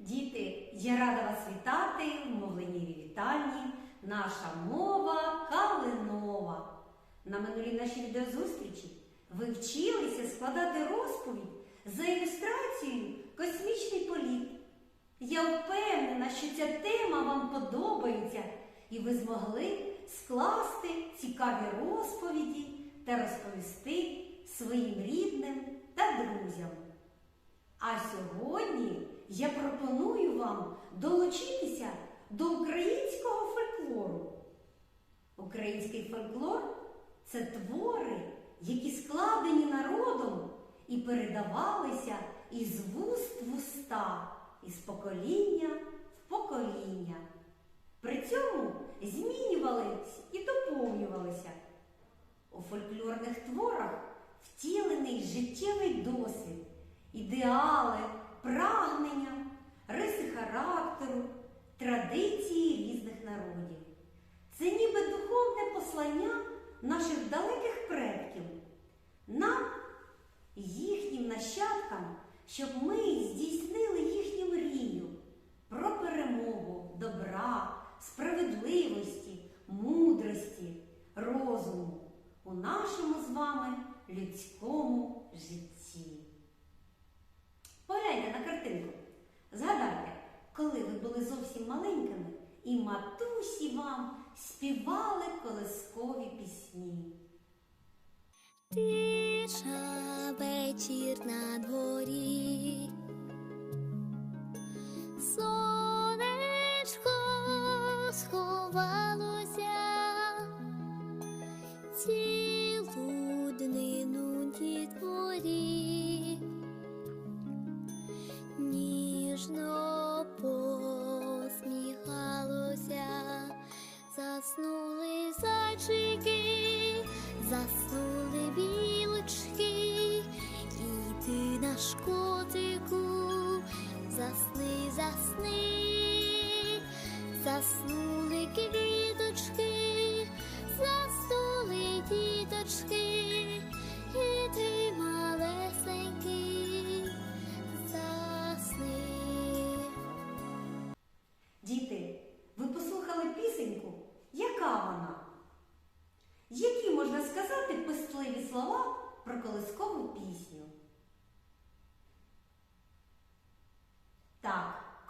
Діти, я рада вас вітати в мовленнєвій вітальні. Наша мова калинова. На минулій нашій відеозустрічі ви вчилися складати розповідь за ілюстрацією Космічний політ. Я впевнена, що ця тема вам подобається, і ви змогли скласти цікаві розповіді та розповісти своїм рідним та друзям. А сьогодні я пропоную вам долучитися до українського фольклору. Український фольклор це твори, які складені народом і передавалися із вуст в уста, із покоління в покоління. При цьому змінювалися і доповнювалися. У фольклорних творах втілений життєвий досвід, ідеали, прагнення, риси характеру, традиції різних народів. Це ніби духовне послання наших далеких предків, нам, їхнім нащадкам, щоб ми здійснили їхню мрію про перемогу добра, справедливості, мудрості, розуму у нашому з вами людському житті. Погляньте на картинку. Згадайте, коли ви були зовсім маленькими, і матусі вам співали колискові пісні. Тиша вечір на дворі. Зайчики, заснули білочки, і ти наш котику, засни, засни, заснули квіточки,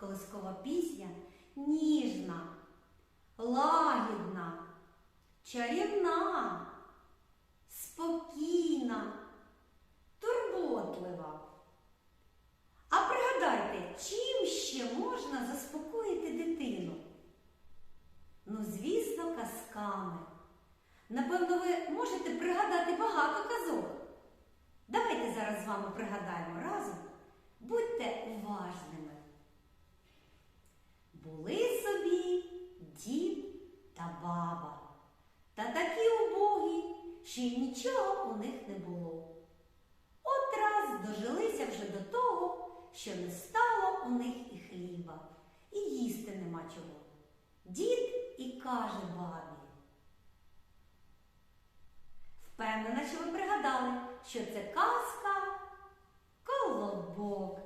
колискова пісня ніжна, лагідна, чарівна, спокійна, турботлива. А пригадайте, чим ще можна заспокоїти дитину? Ну, звісно, казками. Напевно, ви можете пригадати багато казок. Давайте зараз з вами пригадаємо разом. Будьте уважними. Були собі дід та баба, та такі убогі, що й нічого у них не було. От раз дожилися вже до того, що не стало у них і хліба, і їсти нема чого. Дід і каже бабі. Впевнена, що ви пригадали, що це казка колобок.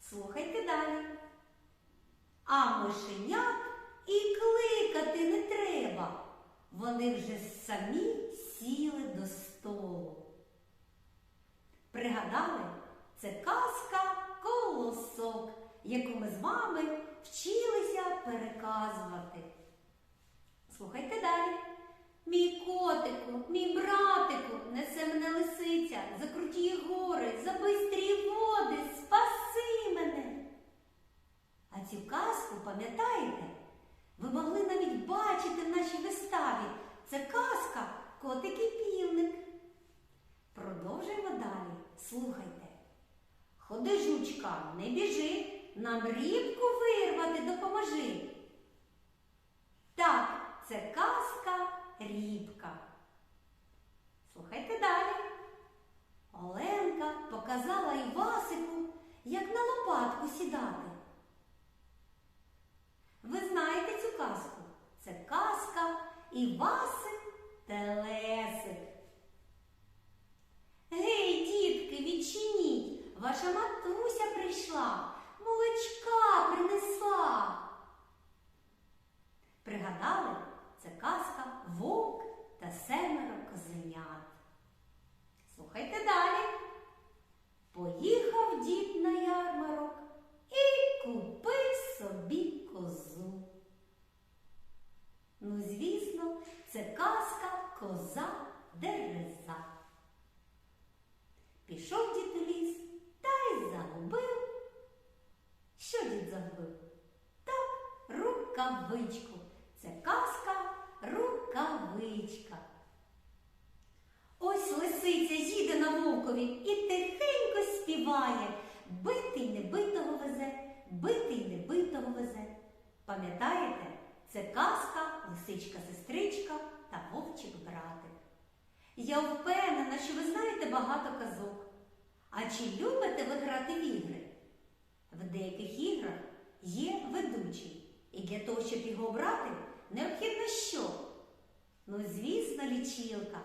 Слухайте далі. А мишенят і кликати не треба. Вони вже самі сіли до столу. Пригадали, це казка колосок, яку ми з вами вчилися переказувати. Слухайте далі. Мій котику, мій братику, несе мене лисиця, за круті гори, за бистрі води, спаси мене. А цю казку, пам'ятаєте? Ви могли навіть бачити в нашій виставі. Це казка Котик і півник. Продовжуємо далі. Слухайте. Ходи, жучка, не біжи, нам рібку вирвати допоможи. прийшла, молочка принесла. Пригадали, це казка вовк та семеро козенят. Слухайте далі. Поїхав дід на ярмарок і купив собі козу. Ну, звісно, це казка коза дереза. Пішов їде і тихенько співає. Битий небитого везе, битий небитого везе. Пам'ятаєте, це казка, лисичка-сестричка та вовчик-братик. Я впевнена, що ви знаєте багато казок. А чи любите ви грати в ігри? В деяких іграх є ведучий, і для того, щоб його обрати, необхідно що? Ну, звісно, лічилка.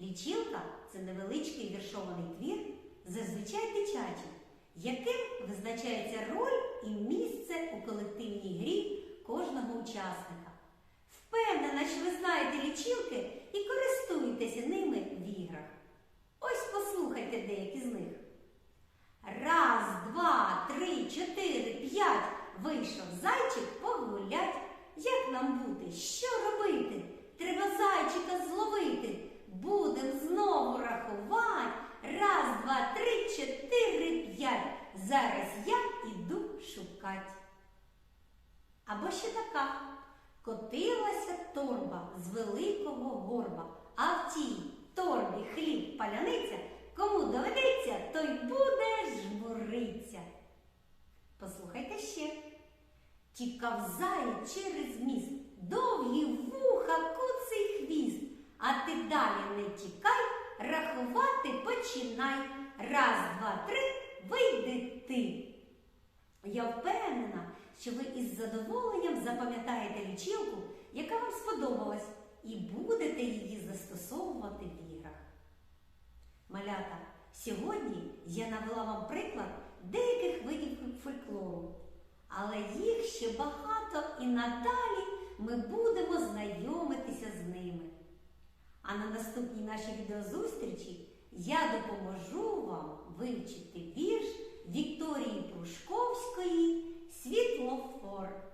Лічилка це невеличкий віршований твір, зазвичай дитячий, яким визначається роль і місце у колективній грі кожного учасника. Впевнена, що ви знаєте лічилки і користуєтеся ними в іграх. Ось послухайте деякі з них. Раз, два, три, чотири, п'ять. Вийшов зайчик погулять. Як нам бути? Що робити? Треба зайчика зловити. Будем знову рахувати. Раз, два, три, чотири, п'ять. Зараз я іду шукать. Або ще така. Котилася торба з великого горба, а в тій торбі хліб паляниця, кому доведеться, той буде жмуриться. Послухайте ще. Тікав заєць через міст, довгі вуха, куций хвіст, а ти далі не тікай, рахувати починай. Раз, два, три, вийди ти. Я впевнена, що ви із задоволенням запам'ятаєте лічилку, яка вам сподобалась, і будете її застосовувати в іграх. Малята, сьогодні я навела вам приклад деяких видів фольклору, але їх ще багато і надалі ми будемо знайомитися з ними. А на наступній нашій відеозустрічі я допоможу вам вивчити вірш Вікторії Прушковської Світлофор.